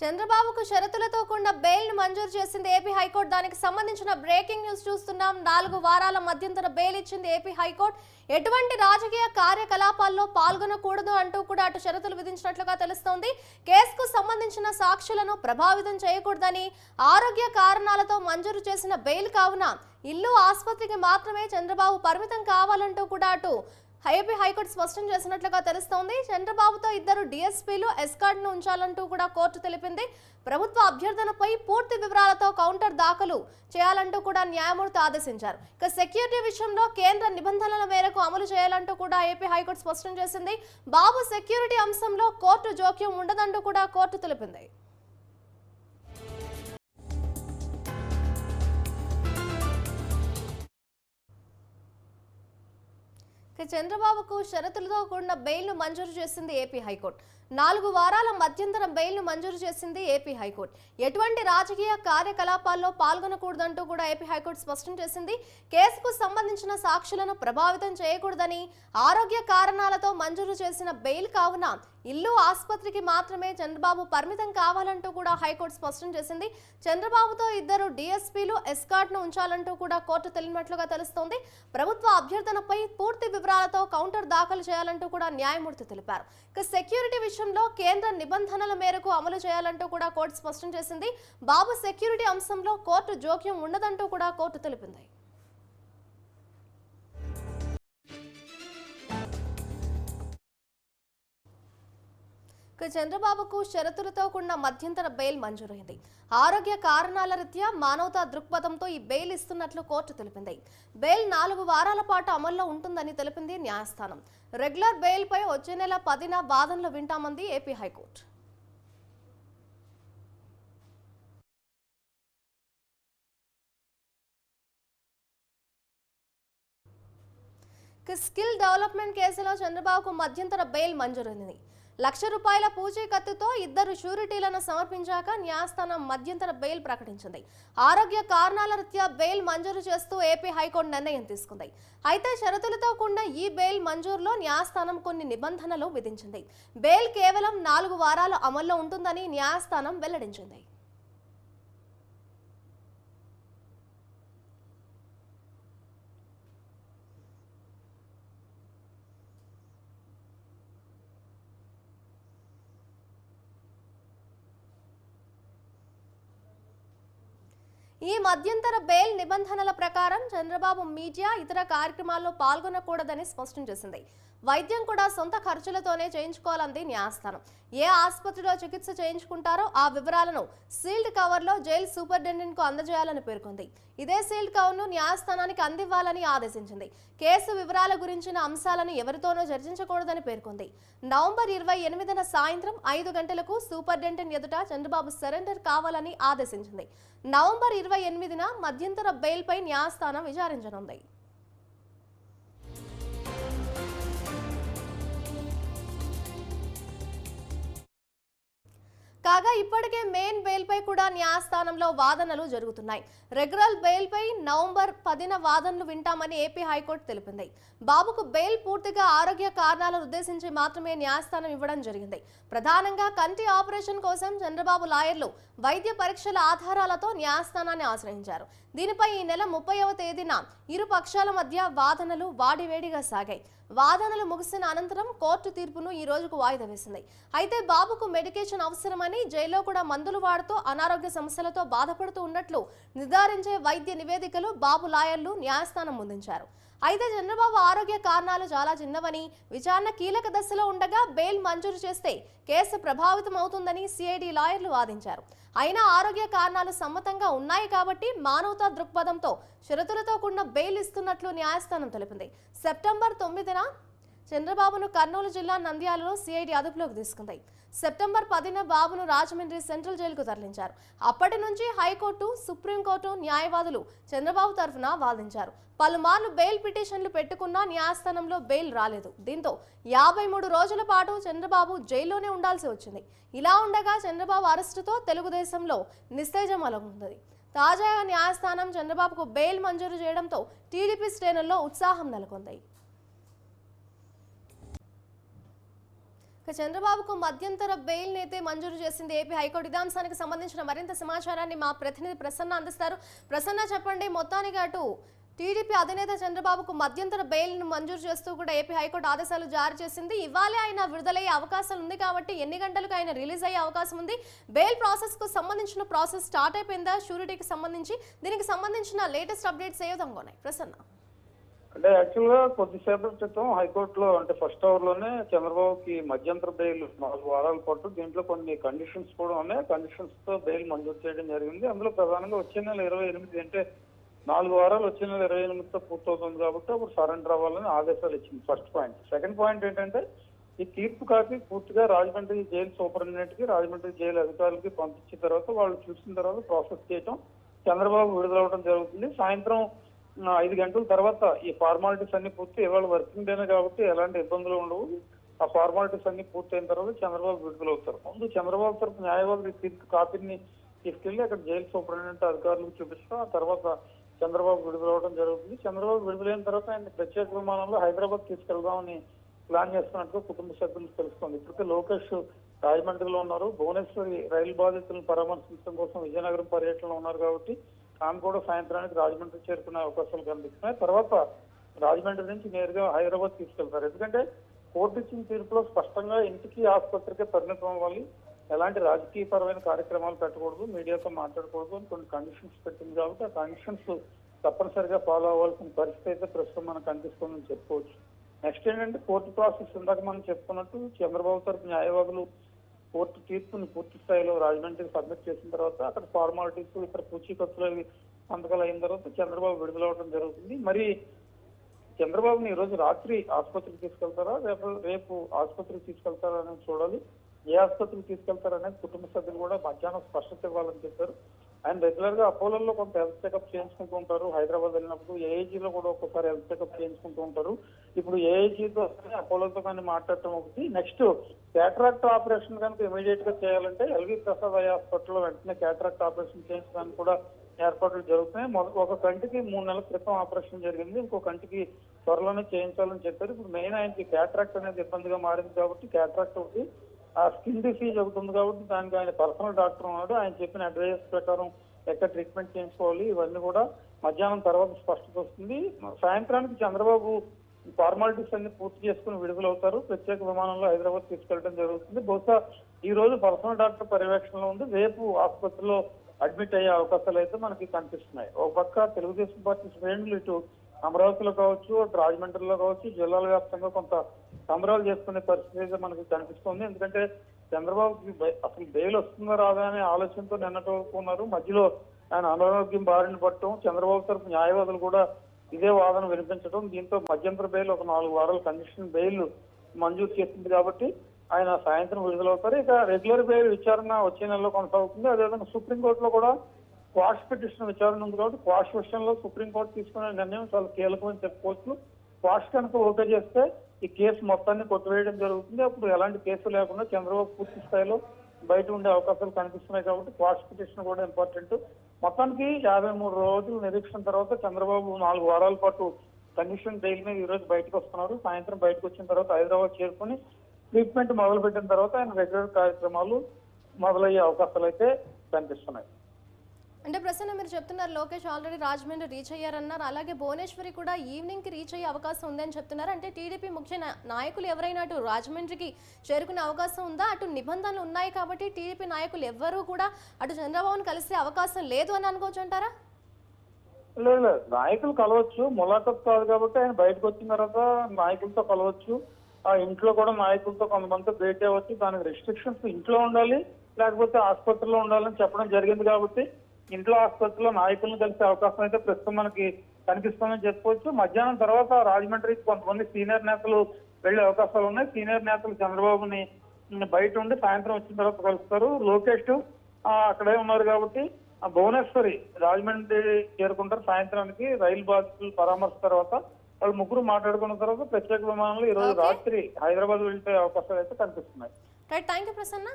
చంద్రబాబుకు షరతులతో కూడిన బెయిల్ మంజూరు చేసింది ఏపీ హైకోర్టు. దానికి సంబంధించిన బ్రేకింగ్ న్యూస్ చూస్తున్నాం. నాలుగు వారాల మధ్యంతర బెయిల్ ఇచ్చింది ఏపీ హైకోర్టు. ఎటువంటి రాజకీయ కార్యకలాపాల్లో పాల్గొనకూడదు అంటూ కూడా అటు షరతులు విధించినట్లుగా తెలుస్తోంది. కేసుకు సంబంధించిన సాక్షులను ప్రభావితం చేయకూడదని ఆరోగ్య కారణాలతో మంజూరు చేసిన బెయిల్ కావున ఇల్లు ఆసుపత్రికి మాత్రమే చంద్రబాబు పరిమితం కావాలంటూ కూడా అటు ఏపీ హైకోర్టు స్పష్టం చేసినట్లుగా తెలుస్తోంది. చంద్రబాబుతో ఇద్దరు డీఎస్పీలు ఎస్కార్డ్ను ఉంచాలంటూ కూడా కోర్టు తెలిపింది. ప్రభుత్వ అభ్యర్థనపై పూర్తి వివరాలతో కౌంటర్ దాఖలు చేయాలంటూ కూడా న్యాయమూర్తి ఆదేశించారు. ఇక సెక్యూరిటీ విషయంలో కేంద్ర నిబంధనల మేరకు అమలు చేయాలంటూ కూడా ఏపీ హైకోర్టు స్పష్టం చేసింది. బాబు సెక్యూరిటీ అంశంలో కోర్టు జోక్యం ఉండదంటూ కూడా కోర్టు తెలిపింది. చంద్రబాబుకు షరతులతో కూడిన బెయిల్ను మంజూరు చేసింది ఏపీ హైకోర్టు. నాలుగు వారాల మధ్యంతరం బెయిల్ను మంజూరు చేసింది ఏపీ హైకోర్టు. ఎటువంటి రాజకీయ కార్యకలాపాల్లో పాల్గొనకూడదంటూ కూడా ఏపీ హైకోర్టు స్పష్టం చేసింది. కేసుకు సంబంధించిన సాక్షులను ప్రభావితం చేయకూడదని ఆరోగ్య కారణాలతో మంజూరు చేసిన బెయిల్ కావున ఇల్లు ఆసుపత్రికి మాత్రమే చంద్రబాబు పరిమితం కావాలంటూ కూడా హైకోర్టు స్పష్టం చేసింది. చంద్రబాబుతో ఇద్దరు డీఎస్పీలు ఎస్కాట్ను ఉంచాలంటూ కూడా కోర్టు తెలియనట్లుగా తెలుస్తోంది. ప్రభుత్వ అభ్యర్థనపై పూర్తి వివరాలతో కౌంటర్ దాఖలు చేయాలంటూ కూడా న్యాయమూర్తి తెలిపారు. సెక్యూరిటీ విషయంలో కేంద్ర నిబంధనల మేరకు అమలు చేయాలంటూ కూడా కోర్టు స్పష్టం చేసింది. బాబు సెక్యూరిటీ అంశంలో కోర్టు జోక్యం ఉండదంటూ కూడా కోర్టు తెలిపింది. చంద్రబాబుకు షరతులతో కూడిన మధ్యంతర బెయిల్ మంజూరైంది. ఆరోగ్య కారణాల రీత్యా మానవతా దృక్పథంతో ఈ బెయిల్ ఇస్తున్నట్లు కోర్టు తెలిపింది. బెయిల్ నాలుగు వారాల పాటు అమల్లో ఉంటుందని తెలిపింది న్యాయస్థానం. రెగ్యులర్ బెయిల్పై వచ్చే నెల పదిన వాదనలు వింటామంది AP high court. Skill development కేసులో చంద్రబాబుకు మధ్యంతర బెయిల్ మంజూరైంది. లక్ష రూపాయల పూచీకత్తుతో ఇద్దరు షూరిటీలను సమర్పించాక న్యాయస్థానం మధ్యంతర బెయిల్ ప్రకటించింది. ఆరోగ్య కారణాల రీత్యా బెయిల్ మంజూరు చేస్తూ ఏపీ హైకోర్టు నిర్ణయం తీసుకుంది. అయితే షరతులతో కూడిన ఈ బెయిల్ మంజూరులో న్యాయస్థానం కొన్ని నిబంధనలు విధించింది. బెయిల్ కేవలం నాలుగు వారాలు అమల్లో ఉంటుందని న్యాయస్థానం వెల్లడించింది. ఈ మధ్యంతర బెయిల్ నిబంధనల ప్రకారం చంద్రబాబు మీడియా ఇతర కార్యక్రమాల్లో పాల్గొనకూడదని స్పష్టం చేసింది. వైద్యం కూడా సొంత ఖర్చులతోనే చేయించుకోవాలంది న్యాయస్థానం. ఏ ఆసుపత్రిలో చికిత్స చేయించుకుంటారో ఆ వివరాలను సీల్డ్ కవర్లో జైలు సూపరింటెండెంట్కు అందజేయాలని పేర్కొంది. ఇదే సీల్డ్ కవర్ను న్యాయస్థానానికి అందివ్వాలని ఆదేశించింది. కేసు వివరాల గురించిన అంశాలను ఎవరితోనూ చర్చించకూడదని పేర్కొంది. నవంబర్ ఇరవై ఎనిమిదిన సాయంత్రం ఐదు గంటలకు సూపరింటెండెంట్ ఎదుట చంద్రబాబు సరెండర్ కావాలని ఆదేశించింది. నవంబర్ ఇరవై ఎనిమిదిన మధ్యంతర బెయిల్పై న్యాయస్థానం విచారించనుంది. కాగా ఇప్పటికే మెయిన్ బెయిల్పై కూడా న్యాయస్థానంలో వాదనలు జరుగుతున్నాయి. రెగ్యులర్ బెయిల్పై నవంబర్ పదిన వాదనలు వింటామని ఏపీ హైకోర్టు తెలిపింది. బాబుకు బెయిల్ పూర్తిగా ఆరోగ్య కారణాలను ఉద్దేశించి మాత్రమే న్యాయస్థానం ఇవ్వడం జరిగింది. ప్రధానంగా కంటి ఆపరేషన్ కోసం చంద్రబాబు లాయర్లు వైద్య పరీక్షల ఆధారాలతో న్యాయస్థానాన్ని ఆశ్రయించారు. దీనిపై ఈ నెల ముప్పైవ తేదీన ఇరు పక్షాల మధ్య వాదనలు వాడివేడిగా సాగాయి. వాదనలు ముగిసిన అనంతరం కోర్టు తీర్పును ఈ రోజుకు వాయిదా వేసింది. అయితే బాబుకు మెడికేషన్ అవసరమని జైల్లో కూడా మందులు వాడుతూ అనారోగ్య సమస్యలతో బాధపడుతూ ఉన్నట్లు నిర్ధారించే వైద్య నివేదికలు బాబు లాయర్లు న్యాయస్థానం ముందుంచారు. అయితే చంద్రబాబు ఆరోగ్య కారణాలు చాలా చిన్నవని విచారణ కీలక దశలో ఉండగా బెయిల్ మంజూరు చేస్తే కేసు ప్రభావితం అవుతుందని సిఐడి లాయర్లు వాదించారు. అయినా ఆరోగ్య కారణాలు సమ్మతంగా ఉన్నాయి కాబట్టి మానవతా దృక్పథంతో షరతులతో కూడిన బెయిల్ ఇస్తున్నట్లు న్యాయస్థానం తెలిపింది. సెప్టెంబర్ తొమ్మిదిన చంద్రబాబును కర్నూలు జిల్లా నంద్యాలలో సిఐడి అదుపులోకి తీసుకుంది. సెప్టెంబర్ పదిన బాబును రాజమండ్రి సెంట్రల్ జైలుకు తరలించారు. అప్పటి నుంచి హైకోర్టు సుప్రీంకోర్టు న్యాయవాదులు చంద్రబాబు తరఫున వాదించారు. పలుమార్లు బెయిల్ పిటిషన్లు పెట్టుకున్నా న్యాయస్థానంలో బెయిల్ రాలేదు. దీంతో యాభై మూడు రోజుల పాటు చంద్రబాబు జైల్లోనే ఉండాల్సి వచ్చింది. ఇలా ఉండగా చంద్రబాబు అరెస్టుతో తెలుగుదేశంలో నిస్తేజం అలగుంది తాజాగా న్యాయస్థానం చంద్రబాబుకు బెయిల్ మంజూరు చేయడంతో టీడీపీ శ్రేణుల్లో ఉత్సాహం నెలకొంది. చంద్రబాబుకు మధ్యంతర బెయిల్ అయితే మంజూరు చేసింది ఏపీ హైకోర్టు. ఇదాంశానికి సంబంధించిన మరింత సమాచారాన్ని మా ప్రతినిధి ప్రసన్న అందిస్తారు. ప్రసన్న చెప్పండి మొత్తానికి అటు టీడీపీ అధినేత చంద్రబాబుకు మధ్యంతర బెయిల్ను మంజూరు చేస్తూ కూడా ఏపీ హైకోర్టు ఆదేశాలు జారీ చేసింది. ఇవాళే ఆయన విడుదలయ్యే అవకాశం ఉంది కాబట్టి ఎన్ని గంటలకు ఆయన రిలీజ్ అయ్యే అవకాశం ఉంది? బెయిల్ ప్రాసెస్కు సంబంధించిన ప్రాసెస్ స్టార్ట్ అయిపోయిందా? షూరిటీకి సంబంధించి దీనికి సంబంధించిన లేటెస్ట్ అప్డేట్స్ ఏ విధంగా ఉన్నాయి? ప్రసన్న. అంటే యాక్చువల్గా కొద్దిసేపటి క్రితం హైకోర్టులో అంటే ఫస్ట్ అవర్లోనే చంద్రబాబుకి మధ్యంతర బెయిల్ నాలుగు వారాల పాటు దీంట్లో కొన్ని కండిషన్స్ కూడా ఉన్నాయి. కండిషన్స్తో బెయిల్ మంజూరు చేయడం జరిగింది. అందులో ప్రధానంగా వచ్చే నెల ఇరవై ఎనిమిది అంటే నాలుగు వారాలు వచ్చే నెల ఇరవై ఎనిమిదితో పూర్తవుతుంది కాబట్టి అప్పుడు సరెండర్ అవ్వాలని ఆదేశాలు ఇచ్చింది ఫస్ట్ పాయింట్ సెకండ్ పాయింట్ ఏంటంటే ఈ తీర్పు కాపీ పూర్తిగా రాజమండ్రి జైలు సూపరింటెండెంట్కి రాజమండ్రి జైలు అధికారులకి పంపించిన తర్వాత వాళ్ళు చూసిన తర్వాత ప్రాసెస్ చేయటం చంద్రబాబు విడుదలవడం జరుగుతుంది. సాయంత్రం ఐదు గంటల తర్వాత ఈ ఫార్మాలిటీస్ అన్ని పూర్తి ఇవాళ వర్కింగ్ డేనే కాబట్టి ఎలాంటి ఇబ్బందులు ఉండవు. ఆ ఫార్మాలిటీస్ అన్ని పూర్తయిన తర్వాత చంద్రబాబు విడుదల అవుతారు. ముందు చంద్రబాబు తరపు న్యాయవాది తీర్పు కాపీని తీసుకెళ్ళి అక్కడ జైలు సూపరింటెండెంట్ అధికారులకు చూపిస్తాం ఆ తర్వాత చంద్రబాబు విడుదలవడం జరుగుతుంది. చంద్రబాబు విడుదలైన తర్వాత ఆయన ప్రత్యేక విమానంలో హైదరాబాద్ తీసుకెళ్దామని ప్లాన్ చేస్తున్నట్టుగా కుటుంబ సభ్యులు తెలుస్తోంది. ఇప్పటికే లోకేష్ రాజమండ్రిలో ఉన్నారు. భువనేశ్వరి రైలు బాధితులను పరామర్శించడం కోసం విజయనగరం పర్యటనలో ఉన్నారు కాబట్టి ఆమె కూడా సాయంత్రానికి రాజమండ్రి చేరుకునే అవకాశాలు కనిపిస్తున్నాయి. తర్వాత రాజమండ్రి నుంచి నేరుగా హైదరాబాద్ తీసుకెళ్తారు. ఎందుకంటే కోర్టు ఇచ్చిన తీర్పులో స్పష్టంగా ఇంటికి ఆసుపత్రికి పరిమితం అవ్వాలి. ఎలాంటి రాజకీయపరమైన కార్యక్రమాలు పెట్టకూడదు. మీడియాతో మాట్లాడకూడదు అని కొన్ని కండిషన్స్ పెట్టింది కాబట్టి ఆ కండిషన్స్ తప్పనిసరిగా ఫాలో అవ్వాల్సిన పరిస్థితి అయితే ప్రస్తుతం మనకు కనిపిస్తుందని చెప్పుకోవచ్చు. నెక్స్ట్ ఏంటంటే కోర్టు ప్రాసెస్ ఇందాక మనం చెప్పుకున్నట్టు చంద్రబాబు తరపు న్యాయవాదులు కోర్టు తీర్పుని పూర్తి స్థాయిలో రాజమండ్రికి సబ్మిట్ చేసిన తర్వాత అక్కడ ఫార్మాలిటీస్ ఇక్కడ పూచీకత్తులు అవి సంతకాలు అయిన తర్వాత చంద్రబాబు విడుదలవడం జరుగుతుంది. మరి చంద్రబాబుని ఈ రోజు రాత్రి ఆసుపత్రికి తీసుకెళ్తారా? రేపు రేపు ఆసుపత్రికి తీసుకెళ్తారా అనేది చూడాలి. ఏ ఆసుపత్రికి తీసుకెళ్తారనేది కుటుంబ సభ్యులు కూడా మధ్యాహ్నం స్పష్టత ఇవ్వాలని చెప్పారు. ఆయన రెగ్యులర్గా అపోలోలో కొంత హెల్త్ చెకప్ చేయించుకుంటూ ఉంటారు. హైదరాబాద్ వెళ్ళినప్పుడు ఏఐజీలో కూడా ఒక్కొక్కసారి హెల్త్ చెకప్ చేయించుకుంటూ ఉంటారు. ఇప్పుడు ఏఐజీతో అపోలోతో కానీ మాట్లాడటం ఒకటి. నెక్స్ట్ క్యాటరాక్ట్ ఆపరేషన్ కనుక ఇమీడియట్గా చేయాలంటే ఎల్వి ప్రసాద్ ఐ హాస్పిటల్లో వెంటనే క్యాట్రాక్ట్ ఆపరేషన్ చేయించడానికి కూడా ఏర్పాట్లు జరుగుతున్నాయి. ఒక కంటికి మూడు నెలల క్రితం ఆపరేషన్ జరిగింది. ఇంకో కంటికి త్వరలోనే చేయించాలని చెప్పారు. ఇప్పుడు మెయిన్ ఆయనకి క్యాటరాక్ట్ అనేది ఇబ్బందిగా మారింది కాబట్టి క్యాటరాక్ట్ ఒకటి ఆ స్కిన్ డిసీజ్ ఒకటి ఉంది కాబట్టి దానికి ఆయన పర్సనల్ డాక్టర్ ఉన్నాడు. ఆయన చెప్పిన అడ్వైజెస్ ప్రకారం ఎక్కడ ట్రీట్మెంట్ చేయించుకోవాలి ఇవన్నీ కూడా మధ్యాహ్నం తర్వాత స్పష్టత వస్తుంది. సాయంత్రానికి చంద్రబాబు ఫార్మాలిటీస్ అన్ని పూర్తి చేసుకుని విడుదలవుతారు. ప్రత్యేక విమానంలో హైదరాబాద్ తీసుకెళ్ళడం జరుగుతుంది. బహుశా ఈ రోజు పర్సనల్ డాక్టర్ పర్యవేక్షణలో ఉంది. రేపు ఆసుపత్రిలో అడ్మిట్ అయ్యే అవకాశాలు అయితే మనకి కనిపిస్తున్నాయి. ఒక పక్క తెలుగుదేశం పార్టీ శ్రేణులు ఇటు అమరావతిలో కావచ్చు రాజమండ్రిలో కావచ్చు జిల్లాల వ్యాప్తంగా కొంత సంబరాలు చేసుకునే పరిస్థితి అయితే మనకి కనిపిస్తుంది. ఎందుకంటే చంద్రబాబుకి అసలు బెయిల్ వస్తుందా రాదా అనే ఆలోచనతో నిన్నటి వరకు ఉన్నారు. మధ్యలో ఆయన అనారోగ్యం బారిన పట్టడం చంద్రబాబు తరపు న్యాయవాదులు కూడా ఇదే వాదన వినిపించడం దీంతో మధ్యంతర బెయిల్ ఒక నాలుగు వారాల కండిషన్ బెయిల్ మంజూరు చేసింది కాబట్టి ఆయన సాయంత్రం విడుదలవుతారు. ఇక రెగ్యులర్ బెయిల్ విచారణ వచ్చే నెలలో కొనసాగుతుంది. అదేవిధంగా సుప్రీంకోర్టులో కూడా క్వాష్ పిటిషన్ విచారణ ఉంది కాబట్టి క్వాష్ విషయంలో సుప్రీంకోర్టు తీసుకునే నిర్ణయం చాలా కీలకమని చెప్పుకోవచ్చు. క్వాష్ కనుక ఓకే చేస్తే ఈ కేసు మొత్తాన్ని కొట్టివేయడం జరుగుతుంది. అప్పుడు ఎలాంటి కేసు లేకుండా చంద్రబాబు పూర్తి స్థాయిలో బయట ఉండే అవకాశాలు కనిపిస్తున్నాయి కాబట్టి క్వాష్ పిటిషన్ కూడా ఇంపార్టెంట్. మొత్తానికి యాభై మూడు రోజులు నిరీక్షణ తర్వాత చంద్రబాబు నాలుగు వారాల పాటు కండిషన్ జైలు మీద ఈ రోజు బయటకు వస్తున్నారు. సాయంత్రం బయటకు వచ్చిన తర్వాత హైదరాబాద్ చేరుకొని ట్రీట్మెంట్ మొదలుపెట్టిన తర్వాత ఆయన రెగ్యులర్ కార్యక్రమాలు మొదలయ్యే అవకాశాలు అయితే కనిపిస్తున్నాయి. అంటే ప్రసన్న మీరు చెప్తున్నారు లోకేష్ ఆల్రెడీ రాజమండ్రి రీచ్ అయ్యారన్నారు. అలాగే భువనేశ్వరి కూడా ఈవినింగ్కి రీచ్ అయ్యే అవకాశం ఉందని చెప్తున్నారు. అంటే టీడీపీ ముఖ్య నాయకులు ఎవరైనా అటు రాజమండ్రికి చేరుకునే అవకాశం ఉందా? అటు నిబంధనలు ఉన్నాయి కాబట్టి టీడీపీ నాయకులు ఎవ్వరూ కూడా అటు చంద్రబాబును కలిసే అవకాశం లేదు అని అనుకోవచ్చు అంటారా? లేదు లేదు. నాయకులు కలవచ్చు. ములాఖత్ కాదు కాబట్టి ఆయన బయటకు వచ్చిన తర్వాత నాయకులతో కలవచ్చు. ఆ ఇంట్లో కూడా నాయకులతో కొంతమందితో భేటీ అవ్వచ్చు. దానికి రెస్ట్రిక్షన్స్ ఇంట్లో ఉండాలి లేకపోతే ఆసుపత్రిలో ఉండాలని చెప్పడం జరిగింది కాబట్టి ఇంట్లో ఆసుపత్రిలో నాయకులను కలిసే అవకాశం అయితే ప్రస్తుతం మనకి కనిపిస్తుందని చెప్పుకోవచ్చు మధ్యాహ్నం తర్వాత రాజమండ్రికి కొంతమంది సీనియర్ నేతలు వెళ్ళే అవకాశాలు ఉన్నాయి. సీనియర్ నేతలు చంద్రబాబుని బయట ఉండి సాయంత్రం వచ్చిన తర్వాత కలుస్తారు. లోకేష్ అక్కడే ఉన్నారు కాబట్టి భువనేశ్వరి రాజమండ్రి చేరుకుంటారు సాయంత్రానికి. రైలు బాధితులు పరామర్శ తర్వాత వాళ్ళు ముగ్గురు మాట్లాడుకున్న తర్వాత ప్రత్యేక విమానంలో ఈ రోజు. రాత్రి హైదరాబాద్ వెళ్తే అవకాశాలు అయితే కనిపిస్తున్నాయి. Right thank you Prasanna.